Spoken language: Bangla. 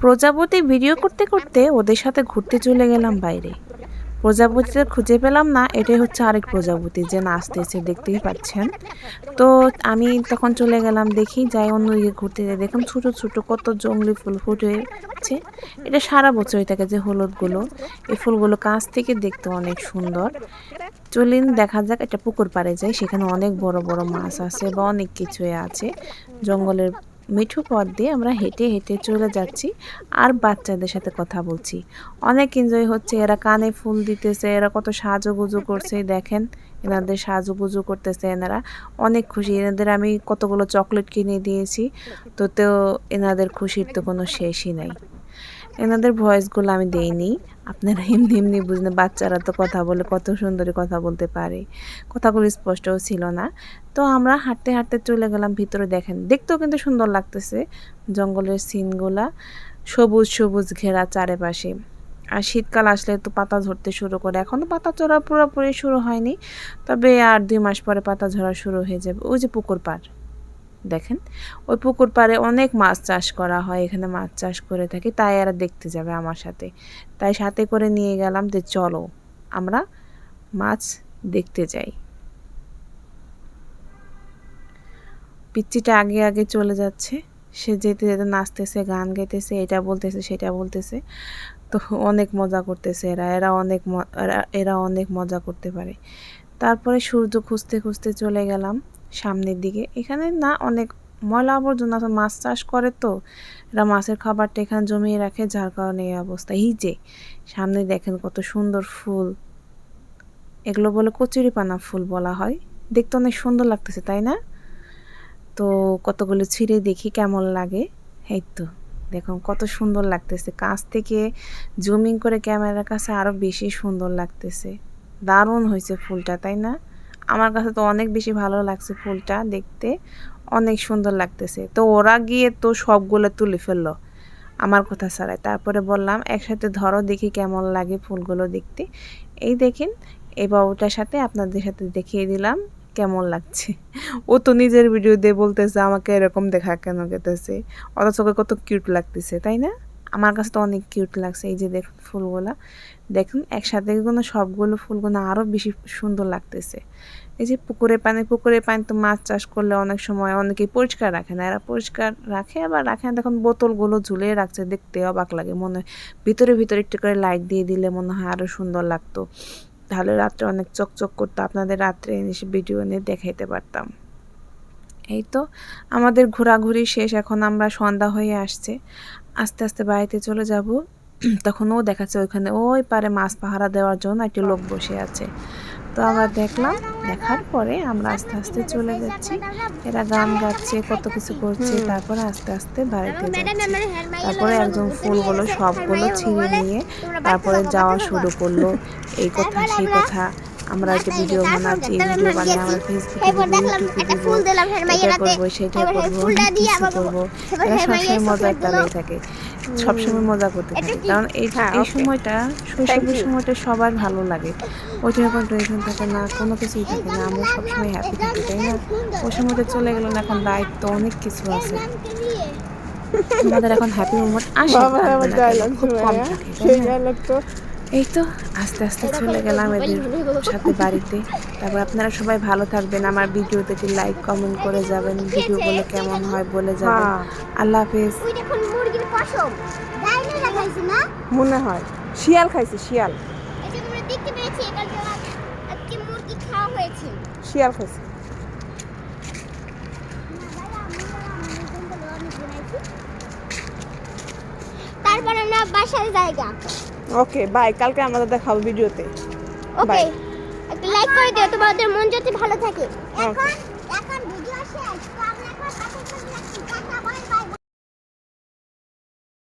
প্রজাপতি ভিডিও করতে করতে ওদের সাথে ঘুরতে চলে গেলাম বাইরে। প্রজাপতিটা খুঁজে পেলাম না, এটাই হচ্ছে আরেক প্রজাপতি যে নাচতেছে দেখতেই পাচ্ছেন। তো আমি তখন চলে গেলাম দেখি, যাই অন্যদিকে ঘুরতে যাই দেখুন ছোটো ছোটো কত জঙ্গলি ফুল ফুটেছে এটা সারা বছরই থাকে যে হলুদগুলো, এই ফুলগুলো কাছ থেকে দেখতে অনেক সুন্দর। চলিন দেখা যাক, একটা পুকুর পাড়ে যাই, সেখানে অনেক বড় বড় মাছ আছে বা অনেক কিছুই আছে। জঙ্গলের মিঠু পথ দিয়ে আমরা হেঁটে হেঁটে চলে যাচ্ছি আর বাচ্চাদের সাথে কথা বলছি। অনেক এনজয় হচ্ছে, এরা কানে ফুল দিতেছে, এরা কত সাজুগুজু করছে, দেখেন, এনাদের সাজুগুজু করতেছে এনারা। অনেক খুশি, এনাদের আমি কতগুলো চকলেট কিনে দিয়েছি, তো তো এনাদের খুশির তো কোনো শেষই নাই। এনাদের ভয়েসগুলো আমি দেইনি। আপনারা এমনি এমনি বুঝলেন বাচ্চারা তো কথা বলে কত সুন্দরী কথা বলতে পারে। কথাগুলো স্পষ্টও ছিল না। তো আমরা হাঁটতে হাঁটতে চলে গেলাম, ভিতরে দেখেন, দেখতেও কিন্তু সুন্দর লাগতেছে। জঙ্গলের সিনগুলা, সবুজ সবুজ ঘেরা চারিপাশে। আর শীতকাল আসলে তো পাতা ঝরতে শুরু করে। এখনও পাতা ঝরা পুরোপুরি শুরু হয়নি। তবে আর দুই মাস পরে পাতা ঝরা শুরু হয়ে যাবে। ওই যে পুকুর পাড়। দেখেন, ওই পুকুর পাড়ে অনেক মাছ চাষ করা হয়, এখানে মাছ চাষ করে থাকি, তাই এরা দেখতে যাবে আমার সাথে। তাই সাথে করে নিয়ে গেলাম যে চলো, আমরা মাছ দেখতে যাই। পিচ্চিটা আগে আগে চলে যাচ্ছে, সে যেতে যেতে নাচতেছে, গান গাইতেছে, এটা বলতেছে, সেটা বলতেছে। তো অনেক মজা করতেছে এরা এরা অনেক এরা অনেক মজা করতে পারে। তারপরে সূর্য খুঁজতে খুঁজতে চলে গেলাম। সামনের দিকে। এখানে না অনেক ময়লা আবর্জনা আছে, মাছ চাষ করে তো। এরা মাছের খাবারটা এখানে জমিয়ে রাখে যার কারণে এই অবস্থা। এই যে সামনে দেখেন কত সুন্দর ফুল। এগুলো বলে কচুরিপানা ফুল বলা হয়। দেখতে অনেক সুন্দর লাগতেছে তাই না? তো কতগুলো ছিঁড়ে দেখি কেমন লাগে। এই তো দেখুন কত সুন্দর লাগতেছে। কাছ থেকে জুমিং করে ক্যামেরার কাছে আরও বেশি সুন্দর লাগতেছে। দারুণ হয়েছে ফুলটা তাই না? আমার কাছে তো অনেক বেশি ভালো লাগছে ফুলটা দেখতে। অনেক সুন্দর লাগতেছে। তো ওরা গিয়ে তো সবগুলো তুলে ফেলল আমার কথা ছাড়াই। তারপরে বললাম, একসাথে ধরো, দেখি কেমন লাগে ফুলগুলো দেখতে। এই দেখেন, এই বাবুটার সাথে আপনাদের সাথে দেখিয়ে দিলাম কেমন লাগছে। ও তো নিজের ভিডিও দিয়ে বলতেছে, আমাকে এরকম দেখা কেন গেতেছে অথচ কত কিউট লাগতেছে, তাই না? আমার কাছে তো অনেক কিউট লাগছে, এই যে দেখুন ফুলগুলা। দেখুন, একসাথে কোনো সবগুলো ফুলগুলো আরও বেশি সুন্দর লাগতেছে। এই যে পুকুরে পানি পুকুরে পানি তো মাছ চাষ করলে অনেক সময় অনেকেই পরিষ্কার রাখে না। এরা পরিষ্কার রাখে, আবার রাখে না। দেখুন, বোতলগুলো ঝুলিয়ে রাখছে, দেখতে অবাক লাগে। মনে ভিতরে ভিতরে একটু করে লাইট দিয়ে দিলে মনে হয় আরও সুন্দর লাগতো। তাহলে রাত্রে অনেক চকচক করতো। আপনাদের রাত্রে এসে ভিডিও নিয়ে দেখাইতে পারতাম। এই তো, আমাদের ঘোরাঘুরি শেষ। এখন আমরা সন্ধ্যা হয়ে আসছে। আস্তে আস্তে বাড়িতে চলে যাব। তখন ও দেখাচ্ছে ওইখানে ওই পারে মাছ পাহারা দেওয়ার জন্য একটি লোক বসে আছে। তো আমরা দেখলাম দেখার পরে আমরা আস্তে আস্তে চলে যাচ্ছি। এরা গান গাচ্ছে কত কিছু করছে তারপরে আস্তে আস্তে বাড়িতে যাচ্ছি। তারপরে একজন ফুলগুলো সবগুলো ছিঁড়ে নিয়ে তারপরে যাওয়া শুরু করল। এই কথা সেই কথা। আমরা একটা ভিডিও বানাচ্ছি ভিডিও বানিয়ে আমরা ফেসবুকে ইউটিউবে দিব এটা করব সেটা করব অনেক কিছু করব। এরা সবসময় মজার তালেই থাকে সবসময় মজা করতে থাকে কারণ এই হ্যাঁ, এই সময়টা শৈশবের সময়টা সবার ভালো লাগে ওই সময় কোনো টেনশন থাকে না কোনো কিছুই থাকে না আমরা সবসময় হ্যাপি থাকি তাই না? ওই সময়টা চলে গেল না এখন দায়িত্ব অনেক কিছু আছে। আমাদের এখন হ্যাপি মোমেন্ট আসে খুব কম থাকে এই তো আস্তে আস্তে চলে গেলাম এদের সাথে বাড়িতে। তারপর আপনারা সবাই ভালো থাকবেন আমার ভিডিওতে একটি লাইক কমেন্ট করে যাবেন ভিডিওগুলো কেমন হয় বলে যাবেন। আল্লাহ হাফেজ। মনে হয়। শিয়াল খাইছে শিয়াল। শিয়াল খাইছে। তারপর আমরা বাসার জায়গা। ওকে বাই কালকে আমাদের দেখা হবে ভিডিওতে ওকে একটা লাইক করে দিও তোমাদের মন যাতে ভালো থাকে। এখন এখন ভিডিও শেষ। তো আমরা এখন পাশে থাকি টাটা বাই বাই